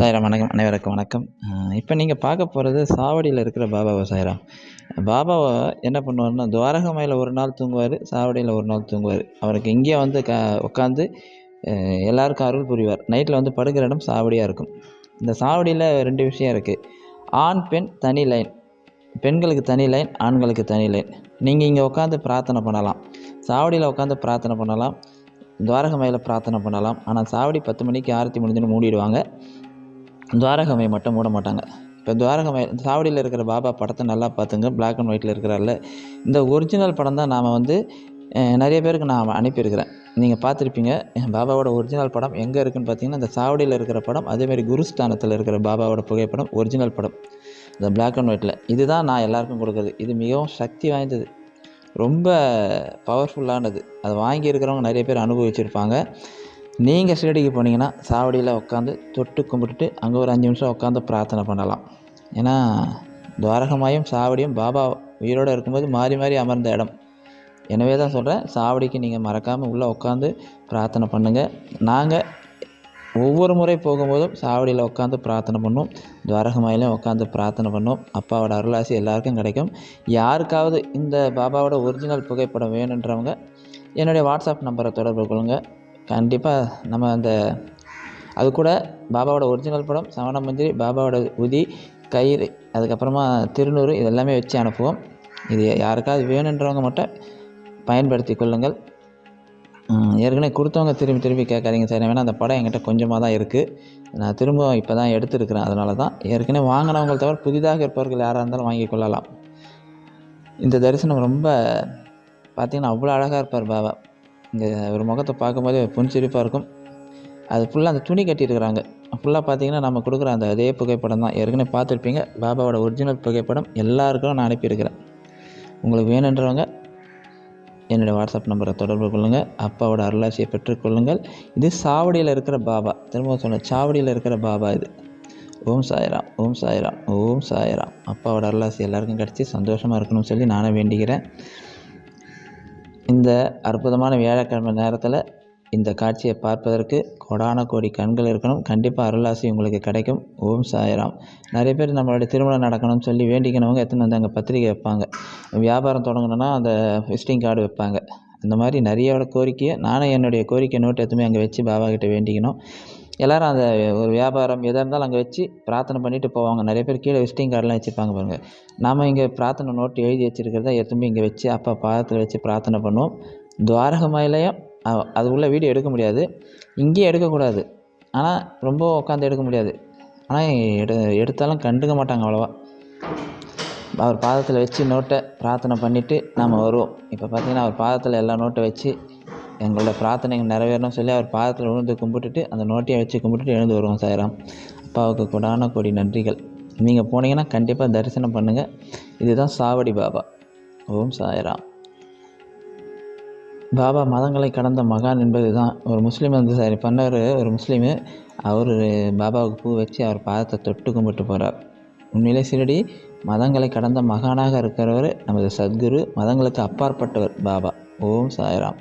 சாய்ராம் வணக்கம். அனைவருக்கும் வணக்கம். இப்போ நீங்கள் பார்க்க போகிறது சாவடியில் இருக்கிற பாபாவை சாய்ராம். பாபாவை என்ன பண்ணுவார்னா துவாரகமையில் ஒரு நாள் தூங்குவார் சாவடியில் ஒரு நாள் தூங்குவார். அவருக்கு இங்கே வந்து க உட்காந்து எல்லாருக்கும் அருள் புரிவார். நைட்டில் வந்து படுக்கிற இடம் சாவடியாக இருக்கும். இந்த சாவடியில் ரெண்டு விஷயம் இருக்குது ஆண் பெண் தனி லைன் பெண்களுக்கு தனி லைன் ஆண்களுக்கு தனி லைன் நீங்கள் இங்கே உட்காந்து பிரார்த்தனை பண்ணலாம். சாவடியில் உட்காந்து பிரார்த்தனை பண்ணலாம். துவாரகமையில் பிரார்த்தனை பண்ணலாம். ஆனால் சாவடி பத்து மணிக்கு ஆரத்தி முடிஞ்சுன்னு மூடிடுவாங்க. துவாரகமை மட்டும் மூட மாட்டாங்க. இப்போ துவாரகமை சாவடியில் இருக்கிற பாபா படத்தை நல்லா பார்த்துங்க. பிளாக் அண்ட் ஒயிட்டில் இருக்கிறாரில்ல இந்த ஒரிஜினல் படம் தான் நாம் வந்து நிறைய பேருக்கு நான் அனுப்பியிருக்கிறேன். நீங்கள் பார்த்துருப்பீங்க பாபாவோட ஒரிஜினல் படம் எங்கே இருக்குன்னு பார்த்தீங்கன்னா இந்த சாவடியில் இருக்கிற படம் அதேமாதிரி குருஸ்தானத்தில் இருக்கிற பாபாவோட புகைப்படம் ஒரிஜினல் படம். இந்த பிளாக் அண்ட் ஒயிட்டில் இதுதான் நான் எல்லாருக்கும் கொடுக்குறது. இது மிகவும் சக்தி வாய்ந்தது. ரொம்ப பவர்ஃபுல்லானது அதை வாங்கி இருக்கிறவங்க நிறைய பேர் அனுபவிச்சிருப்பாங்க. நீங்கள் ஷிரடிக்கு போனீங்கன்னா சாவடியில் உட்காந்து தொட்டு கும்பிட்டுட்டு அங்கே ஒரு அஞ்சு நிமிஷம் உட்காந்து பிரார்த்தனை பண்ணலாம். ஏன்னா துவாரகமாயும் சாவடியும் பாபா உயிரோடு இருக்கும்போது மாறி மாறி அமர்ந்த இடம். எனவே தான் சொல்கிறேன் சாவடிக்கு நீங்கள் மறக்காமல் உள்ளே உட்காந்து பிரார்த்தனை பண்ணுங்கள் நாங்கள் ஒவ்வொரு முறை போகும்போதும் சாவடியில் உட்காந்து பிரார்த்தனை பண்ணும் துவாரகமாயிலையும் உட்காந்து பிரார்த்தனை பண்ணும் அப்பாவோட அருளாசி எல்லாருக்கும் கிடைக்கும். யாருக்காவது இந்த பாபாவோட ஒரிஜினல் புகைப்படம் வேணுன்றவங்க என்னுடைய வாட்ஸ்அப் நம்பரை தொடர்பு கொள்ளுங்கள் கண்டிப்பாக நம்ம அந்த அது கூட பாபாவோட ஒரிஜினல் படம் சவண மந்திரி பாபாவோட உதி கயிறு அதுக்கப்புறமா திருநூறு இதெல்லாமே வச்சு அனுப்புவோம். இது யாருக்காவது வேணுன்றவங்க மட்டும் பயன்படுத்தி கொள்ளுங்கள். ஏற்கனவே கொடுத்தவங்க திரும்பி திரும்பி கேட்காதீங்க சார். வேணால் அந்த படம் என்கிட்ட கொஞ்சமாக தான் இருக்குது நான் திரும்ப இப்போ தான் எடுத்துருக்கிறேன். அதனால தான் ஏற்கனவே வாங்கினவங்க தவிர புதிதாக இருப்பவர்கள் யாராக இருந்தாலும் வாங்கி கொள்ளலாம். இந்த தரிசனம் ரொம்ப பார்த்தீங்கன்னா அவ்வளோ அழகாக இருப்பார் பாபா. இங்கே ஒரு முகத்தை பார்க்கும்போதே புன்சிரிப்பாக இருக்கும். அது ஃபுல்லாக அந்த துணி கட்டியிருக்கிறாங்க. ஃபுல்லாக பார்த்தீங்கன்னா நம்ம கொடுக்குற அந்த அதே புகைப்படம் தான். ஏற்கனவே பார்த்துருப்பீங்க. பாபாவோட ஒரிஜினல் புகைப்படம் எல்லாருக்கும் நான் அனுப்பியிருக்கிறேன். உங்களுக்கு வேணுன்றவங்க என்னுடைய வாட்ஸ்அப் நம்பரை தொடர்பு கொள்ளுங்கள் அப்பாவோட அருளாசியை பெற்றுக்கொள்ளுங்கள் இது சாவடியில் இருக்கிற பாபா. திரும்ப சொன்ன சாவடியில் இருக்கிற பாபா இது. ஓம் சாய்ராம் ஓம் சாய்ராம் ஓம் சாய்ராம். அப்பாவோட அருளாசி எல்லாருக்கும் கிடச்சி சந்தோஷமாக இருக்கணும்னு சொல்லி நானே வேண்டிக்கிறேன். இந்த அற்புதமான வியாழக்கிழமை நேரத்தில் இந்த காட்சியை பார்ப்பதற்கு கோடான கோடி கண்கள் இருக்கணும். கண்டிப்பாக அருளாசி உங்களுக்கு கிடைக்கும். ஓம் சாயராம். நிறைய பேர் நம்மளுடைய திருமணம் நடக்கணும்னு சொல்லி வேண்டிக்கணவங்க எத்தனை வந்து அங்கே பத்திரிக்கை வைப்பாங்க. வியாபாரம் தொடங்கணும்னா அந்த விசிட்டிங் கார்டு வைப்பாங்க. அந்த மாதிரி நிறையோட கோரிக்கையை நானும் என்னுடைய கோரிக்கை நோட்டு எதுவுமே அங்கே வச்சு பாபா கிட்டே வேண்டிக்கணும் எல்லோரும் அந்த ஒரு வியாபாரம் எதாக இருந்தாலும் அங்கே வச்சு பிரார்த்தனை பண்ணிட்டு போவாங்க. நிறைய பேர் கீழே விசிட்டிங் கார்டெலாம் வச்சுருப்பாங்க பாருங்கள் நாம் இங்கே பிரார்த்தனை நோட்டு எழுதி வச்சுருக்கிறத எதுவுமே இங்கே வச்சு அப்பா பாதத்தில் வச்சு பிரார்த்தனை பண்ணுவோம். துவாரகமாயிலையும் அது உள்ள வீடியோ எடுக்க முடியாது. இங்கேயும் எடுக்கக்கூடாது. ஆனால் ரொம்ப உட்காந்து எடுக்க முடியாது. ஆனால் எடு எடுத்தாலும் கண்டுக்க மாட்டாங்க அவ்வளோவா. அவர் பாதத்தில் வச்சு நோட்டை பிரார்த்தனை பண்ணிவிட்டு நாம் வருவோம். இப்போ பார்த்திங்கன்னா அவர் பாதத்தில் எல்லா நோட்டை வச்சு எங்களோட பிரார்த்தனைகள் நிறைவேறணும்னு சொல்லி அவர் பாதத்தில் விழுந்து கும்பிட்டுட்டு அந்த நோட்டியை வச்சு கும்பிட்டுட்டு எழுந்து வருவோம் சாய்ராம். அப்பாவுக்கு கொடான கோடி நன்றிகள். நீங்கள் போனீங்கன்னா கண்டிப்பாக தரிசனம் பண்ணுங்கள் இதுதான் சாவடி பாபா. ஓம் சாய்ராம். பாபா மதங்களை கடந்த மகான் என்பது தான் ஒரு முஸ்லீம் வந்து சாரி பண்ணவர் ஒரு முஸ்லீமு அவர் பாபாவுக்கு பூ வச்சு அவர் பாதத்தை தொட்டு கும்பிட்டு போகிறார் உண்மையிலே சிறடி மதங்களை கடந்த மகானாக இருக்கிறவர் நமது சத்குரு மதங்களுக்கு அப்பாற்பட்டவர் பாபா. ஓம் சாய்ராம்.